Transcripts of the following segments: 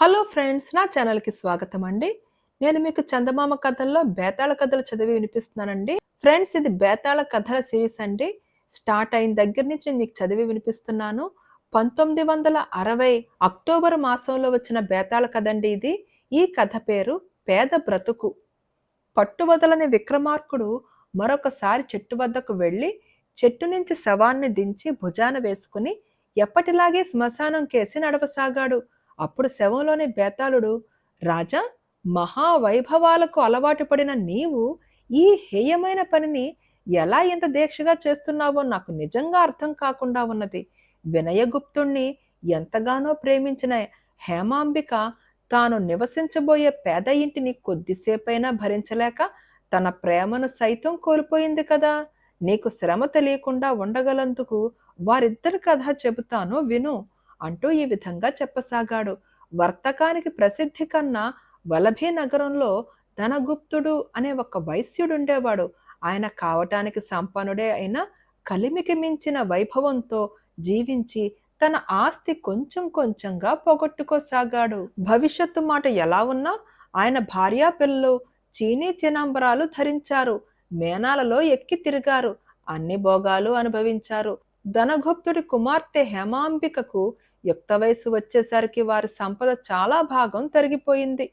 Hello friends నా ఛానల్కి స్వాగతం అండి. నేను మీకు చందమామ కథల్లో బేతాళ కథలు చదివి వినిపిస్తున్నానండి. ఫ్రెండ్స్ ఇది బేతాళ కథల సిరీస్ అండి. స్టార్ట్ అయిన దగ్గర నుంచి నేను మీకు చదివి వినిపిస్తున్నాను. పంతొమ్మిది వందల అరవై అక్టోబర్ మాసంలో వచ్చిన బేతాళ కథ అండి ఇది. ఈ కథ పేరు పేద బ్రతుకు. పట్టువదలని విక్రమార్కుడు మరొకసారి చెట్టు వద్దకు వెళ్ళి చెట్టు నుంచి శవాన్ని దించి భుజాన వేసుకుని ఎప్పటిలాగే శ్మశానం కేసి నడవసాగాడు. అప్పుడు శవంలోని బేతాళుడు రాజా మహావైభవాలకు అలవాటు పడిన నీవు ఈ హేయమైన పనిని ఎలా ఇంత దీక్షగా చేస్తున్నావో నాకు నిజంగా అర్థం కాకుండా ఉన్నది. వినయగుప్తుణ్ణి ఎంతగానో ప్రేమించిన హేమాంబిక తాను నివసించబోయే పేద ఇంటిని కొద్దిసేపైనా భరించలేక తన ప్రేమను సైతం కోల్పోయింది కదా. నీకు శ్రమ తెలియకుండా ఉండగలందుకు వారిద్దరి కథ చెబుతాను విను. అంటూ ఈ విధంగా చెప్పసాగాడు. వర్తకానికి ప్రసిద్ధి కన్నా వలభీ నగరంలో ధనగుప్తుడు అనే ఒక వైశ్యుడుండేవాడు. ఆయన కావటానికి సంపన్నుడే అయినా కలిమికి మించిన వైభవంతో జీవించి తన ఆస్తి కొంచెం కొంచెంగా పోగొట్టుకోసాగాడు. భవిష్యత్తు మాట ఎలా ఉన్నా ఆయన భార్యా పిల్లలు చీనీ చినంబరాలు ధరించారు. మేనాలలో ఎక్కి తిరిగారు. అన్ని భోగాలు అనుభవించారు. ధనగుప్తుడి కుమార్తె హేమాంబికకు యుక్త వయసు వచ్చేసరికి వారి సంపద చాలా భాగం తరిగిపోయింది.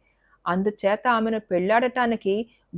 అందుచేత ఆమెను పెళ్ళాడటానికి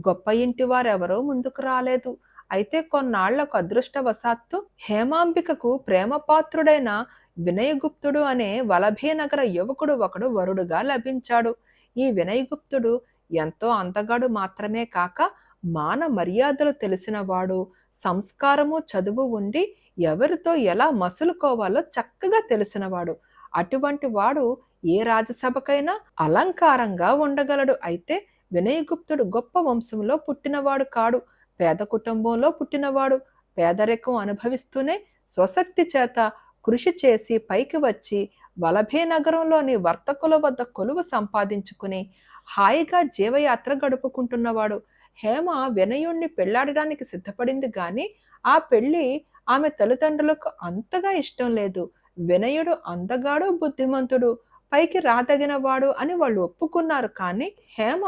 గొప్ప ఇంటి వారెవరూ ముందుకు రాలేదు. అయితే కొన్నాళ్ళకు అదృష్టవశాత్తు హేమాంబికకు ప్రేమపాత్రుడైన వినయగుప్తుడు అనే వలభీనగర యువకుడు ఒకడు వరుడుగా లభించాడు. ఈ వినయగుప్తుడు ఎంతో అందగాడు మాత్రమే కాక మాన మర్యాదలు తెలిసినవాడు సంస్కారము చదువు ఉండి ఎవరితో ఎలా మసులుకోవాలో చక్కగా తెలిసినవాడు అటువంటి వాడు ఏ రాజసభకైనా అలంకారంగా ఉండగలడు. అయితే వినయగుప్తుడు గొప్ప వంశంలో పుట్టినవాడు కాడు. పేద కుటుంబంలో పుట్టినవాడు. పేదరికం అనుభవిస్తూనే స్వశక్తి చేత కృషి చేసి పైకి వచ్చి వలభే నగరంలోని వర్తకుల వద్ద కొలువు సంపాదించుకుని హాయిగా జీవయాత్ర గడుపుకుంటున్నవాడు. హేమ వినయుణ్ణి పెళ్ళాడడానికి సిద్ధపడింది గాని ఆ పెళ్ళి ఆమె తల్లిదండ్రులకు అంతగా ఇష్టం లేదు. వినయుడు అందగాడు బుద్ధిమంతుడు పైకి రాదగినవాడు అని వాళ్ళు ఒప్పుకున్నారు కానీ హేమ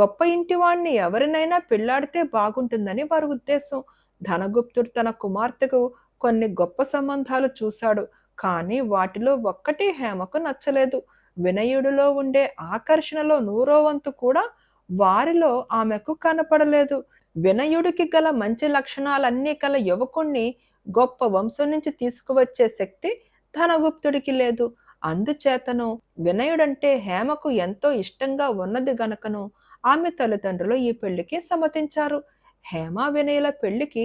గొప్ప ఇంటి వాణ్ణి ఎవరినైనా పెళ్ళాడితే బాగుంటుందని వారి ఉద్దేశం. ధనగుప్తుడు తన కుమార్తెకు కొన్ని గొప్ప సంబంధాలు చూశాడు కానీ వాటిలో ఒక్కటి హేమకు నచ్చలేదు. వినయుడిలో ఉండే ఆకర్షణలో నూరో వంతు కూడా వారిలో ఆమెకు కనపడలేదు. వినయుడికి గల మంచి లక్షణాలన్నీ కల యువకుణ్ణి గొప్ప వంశం నుంచి తీసుకువచ్చే శక్తి ధనగుప్తుడికి లేదు. అందుచేతను వినయుడంటే హేమకు ఎంతో ఇష్టంగా ఉన్నది గనకను ఆమె తల్లిదండ్రులు ఈ పెళ్ళికి సమ్మతించారు. హేమ వినయుల పెళ్ళికి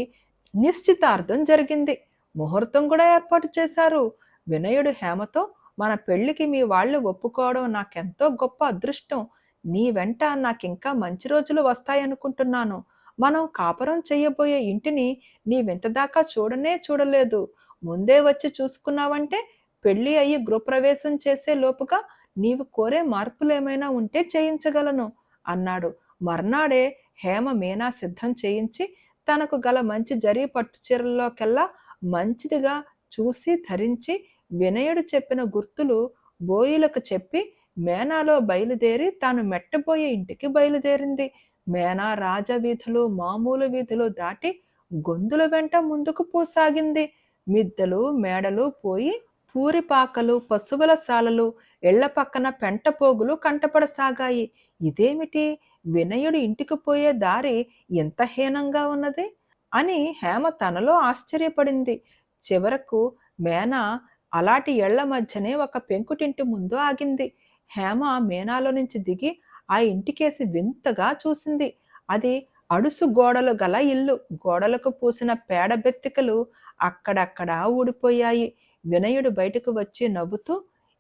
నిశ్చితార్థం జరిగింది. ముహూర్తం కూడా ఏర్పాటు చేశారు. వినయుడు హేమతో మన పెళ్ళికి మీ వాళ్ళు ఒప్పుకోవడం నాకెంతో గొప్ప అదృష్టం. నీ వెంట నాకింకా మంచి రోజులు వస్తాయనుకుంటున్నాను. మనం కాపురం చెయ్యబోయే ఇంటిని నీవెంతదాకా చూడనే చూడలేదు. ముందే వచ్చి చూసుకున్నావంటే పెళ్ళి అయ్యి గృహప్రవేశం చేసే లోపుగా నీవు కోరే మార్పులు ఏమైనా ఉంటే చేయించగలను అన్నాడు. మర్నాడే హేమ మీనా సిద్ధం చేయించి తనకు గల మంచి జరీ పట్టు చీరల్లోకెల్లా మంచిదిగా చూసి ధరించి వినయుడు చెప్పిన గుర్తులు బోయిలకు చెప్పి మేనాలో బయలుదేరి తాను మెట్టబోయే ఇంటికి బయలుదేరింది. మేనా రాజవీధులు మామూలు వీధులు దాటి గొంతుల వెంట ముందుకు పోసాగింది. మిద్దెలు మేడలు పోయి పూరిపాకలు పశువుల సాలలు ఇళ్ళ పక్కన పెంటపోగులు కంటపడసాగాయి. ఇదేమిటి? వినయుడు ఇంటికి పోయే దారి ఎంత హీనంగా ఉన్నది? అని హేమ తనలో ఆశ్చర్యపడింది. చివరకు మేన అలాంటి ఎళ్ళ మధ్యనే ఒక పెంకుటింటి ముందు ఆగింది. హేమ మేనాలో నుంచి దిగి ఆ ఇంటికేసి వింతగా చూసింది. అది అడుసు గోడలు గల ఇల్లు. గోడలకు పూసిన పేడ బెత్తికలు అక్కడక్కడా ఊడిపోయాయి. వినయుడు బయటకు వచ్చి నవ్వుతూ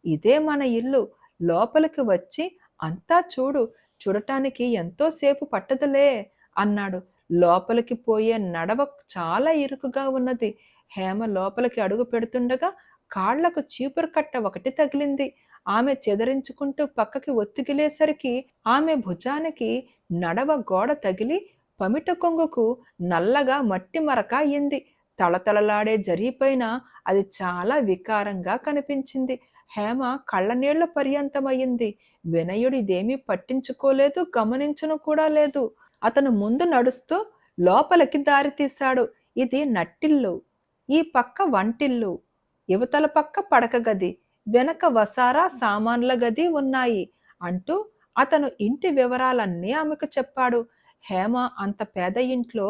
ఇదే మన ఇల్లు. లోపలికి వచ్చి అంతా చూడు. చూడటానికి ఎంతోసేపు పట్టదులే అన్నాడు. లోపలికి పోయే నడవ చాలా ఇరుకుగా ఉన్నది. హేమ లోపలికి అడుగు పెడుతుండగా కాళ్ళకు చీపురు కట్ట ఒకటి తగిలింది. ఆమె చెదరించుకుంటూ పక్కకి ఒత్తిగిలేసరికి ఆమె భుజానికి నడవ గోడ తగిలి పమిట కొంగుకు నల్లగా మట్టి మరక అయ్యింది తళతళలాడే జరిగిపోయిన అది చాలా వికారంగా కనిపించింది. హేమ కళ్ళనీళ్ళ పర్యంతమయ్యింది. వినయుడు ఇదేమీ పట్టించుకోలేదు గమనించను కూడా లేదు. అతను ముందు నడుస్తూ లోపలికి దారితీశాడు. ఇది నట్టిల్లు. ఈ పక్క వంటిల్లు. యువతల పక్క పడక గది వెనక వసారా సామాన్ల గది ఉన్నాయి అంటూ అతను ఇంటి వివరాలన్నీ ఆమెకు చెప్పాడు. హేమ అంత పేద ఇంట్లో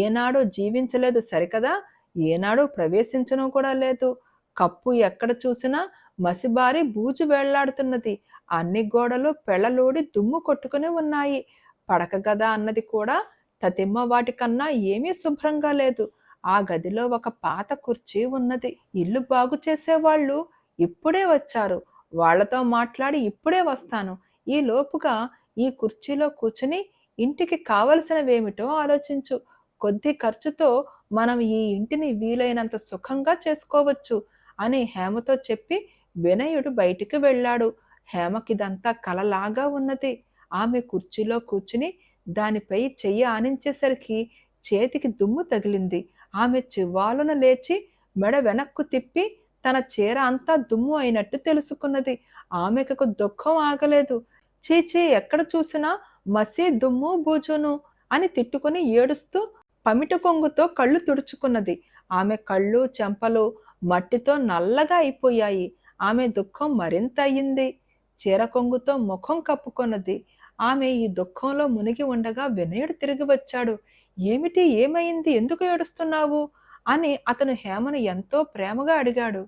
ఏనాడో జీవించలేదు సరికదా? ఏనాడో ప్రవేశించడం కూడా లేదు. కప్పు ఎక్కడ చూసినా మసిబారి బూజు వేళ్ళాడుతున్నది. అన్ని గోడలు పెళ్ళలోడి దుమ్ము కొట్టుకుని ఉన్నాయి. పడక గద అన్నది కూడా తతిమ్మ వాటికన్నా ఏమీ శుభ్రంగా లేదు. ఆ గదిలో ఒక పాత కుర్చీ ఉన్నది. ఇల్లు బాగు చేసేవాళ్ళు ఇప్పుడే వచ్చారు. వాళ్ళతో మాట్లాడి ఇప్పుడే వస్తాను. ఈ లోపుగా ఈ కుర్చీలో కూర్చుని ఇంటికి కావలసినవేమిటో ఆలోచించు. కొద్ది ఖర్చుతో మనం ఈ ఇంటిని వీలైనంత సుఖంగా చేసుకోవచ్చు అని హేమతో చెప్పి వినయుడు బయటికి వెళ్ళాడు. హేమకిదంతా కలలాగా ఉన్నది. ఆమె కుర్చీలో కూర్చుని దానిపై చెయ్యి ఆనించేసరికి చేతికి దుమ్ము తగిలింది. ఆమె చివ్వాలున లేచి మెడ వెనక్కు తిప్పి తన చీర అంతా దుమ్ము అయినట్టు తెలుసుకున్నది. ఆమెకు దుఃఖం ఆగలేదు. చీచీ ఎక్కడ చూసినా మసి దుమ్ము బూజును అని తిట్టుకుని ఏడుస్తూ పమిట కొంగుతో కళ్ళు తుడుచుకున్నది. ఆమె కళ్ళు చెంపలు మట్టితో నల్లగా అయిపోయాయి. ఆమె దుఃఖం మరింత అయ్యింది చీర కొంగుతో ముఖం కప్పుకున్నది. ఆమె ఈ దుఃఖంలో మునిగి ఉండగా వినయుడు తిరిగి వచ్చాడు. ఏమిటి? ఏమైంది? ఎందుకు ఏడుస్తున్నావు? అని అతను హేమను ఎంతో ప్రేమగా అడిగాడు.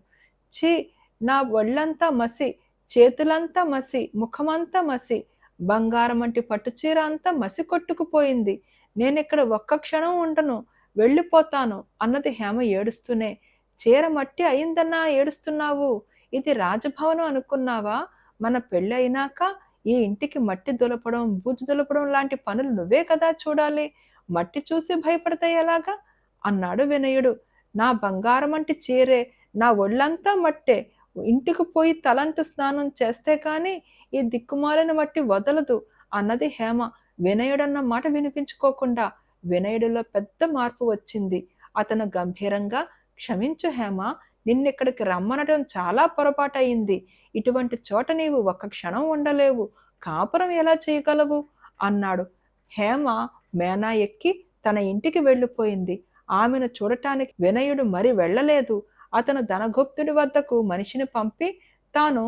ఛీ! నా ఒళ్ళంతా మసి చేతులంతా మసి ముఖమంతా మసి బంగారం వంటి పట్టుచీర అంతా మసి కొట్టుకుపోయింది. నేనిక్కడ ఒక్క క్షణం ఉండను వెళ్ళిపోతాను అన్నది హేమ ఏడుస్తూనే. చీర మట్టి అయిందన్నా ఏడుస్తున్నావు? ఇది రాజభవనం అనుకున్నావా? మన పెళ్ళైనాక అయినాక ఈ ఇంటికి మట్టి దులపడం బూజు దులపడం లాంటి పనులు నువ్వే కదా చూడాలి. మట్టి చూసి భయపడితే ఎలాగా? అన్నాడు వినయుడు. నా బంగారం అంటే చీరే నా ఒళ్ళంతా మట్టే. ఇంటికి పోయి తలంటు స్నానం చేస్తే కానీ ఈ దిక్కుమాలిన మట్టి వదలదు అన్నది హేమ. వినయుడన్న మాట వినిపించుకోకుండా వినయుడిలో పెద్ద మార్పు వచ్చింది. అతను గంభీరంగా క్షమించు హేమ నిన్నెక్కడికి రమ్మనడం చాలా పొరపాటు అయింది ఇటువంటి చోట నీవు ఒక్క క్షణం ఉండలేవు. కాపురం ఎలా చేయగలవు? అన్నాడు. హేమ మేనా ఎక్కి తన ఇంటికి వెళ్ళిపోయింది. ఆమెను చూడటానికి వినయుడు మరి వెళ్ళలేదు. అతను ధనగుప్తుడి వద్దకు మనిషిని పంపి తాను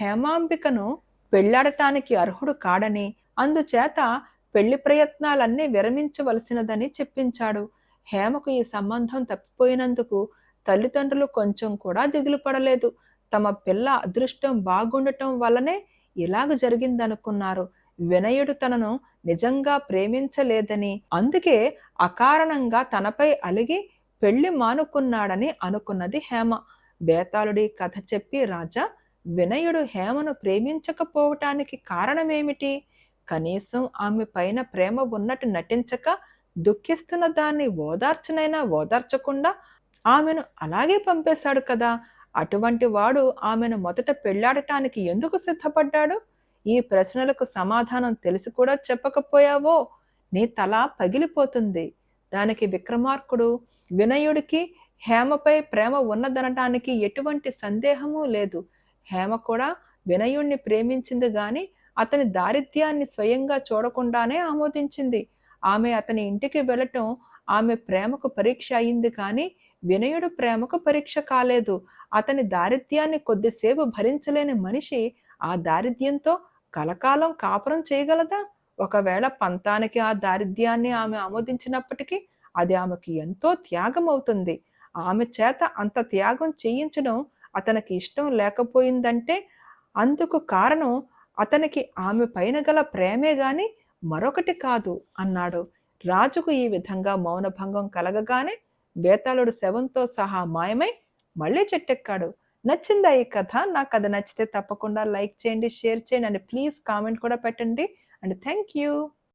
హేమాంబికను పెళ్ళాడటానికి అర్హుడు కాడని అందుచేత పెళ్ళి ప్రయత్నాలన్నీ విరమించవలసినదని చెప్పించాడు. హేమకు ఈ సంబంధం తప్పిపోయినందుకు తల్లిదండ్రులు కొంచెం కూడా దిగులు పడలేదు. తమ పిల్ల అదృష్టం బాగుండటం వల్లనే ఇలాగ జరిగిందనుకున్నారు. వినయుడు తనను నిజంగా ప్రేమించలేదని అందుకే అకారణంగా తనపై అలిగి పెళ్ళి మానుకున్నాడని అనుకున్నది హేమ. బేతాళుడి కథ చెప్పి రాజా వినయుడు హేమను ప్రేమించకపోవటానికి కారణమేమిటి? కనీసం ఆమె పైన ప్రేమ ఉన్నట్టు నటించక దుఃఖిస్తున్న దాన్ని ఓదార్చనైనా ఓదార్చకుండా ఆమెను అలాగే పంపేశాడు కదా. అటువంటి వాడు ఆమెను మొదట పెళ్ళాడటానికి ఎందుకు సిద్ధపడ్డాడు? ఈ ప్రశ్నలకు సమాధానం తెలిసి కూడా చెప్పకపోయావో? నీ తల పగిలిపోతుంది. దానికి విక్రమార్కుడు వినయుడికి హేమపై ప్రేమ ఉన్నదనటానికి ఎటువంటి సందేహము లేదు. హేమ కూడా వినయుణ్ణి ప్రేమించింది గాని అతని దారిద్ర్యాన్ని స్వయంగా చూడకుండానే ఆమోదించింది. ఆమె అతని ఇంటికి వెళ్ళటం ఆమె ప్రేమకు పరీక్ష అయింది కానీ వినయుడు ప్రేమకు పరీక్ష కాలేదు. అతని దారిద్ర్యాన్ని కొద్దిసేపు భరించలేని మనిషి ఆ దారిద్ర్యంతో కలకాలం కాపురం చేయగలదా? ఒకవేళ పంతానికి ఆ దారిద్ర్యాన్ని ఆమె ఆమోదించినప్పటికీ అది ఆమెకి ఎంతో త్యాగం అవుతుంది ఆమె చేత అంత త్యాగం చేయించడం అతనికి ఇష్టం లేకపోయిందంటే అందుకు కారణం అతనికి ఆమె పైన గల ప్రేమే గాని మరొకటి కాదు అన్నాడు. రాజుకు ఈ విధంగా మౌనభంగం కలగగానే బేతాళుడు శవంతో సహా మాయమై మళ్ళీ చెట్టెక్కాడు. నచ్చిందా ఈ కథ? నాకు అది నచ్చితే తప్పకుండా లైక్ చేయండి షేర్ చేయండి అండ్ ప్లీజ్ కామెంట్ కూడా పెట్టండి. And thank you.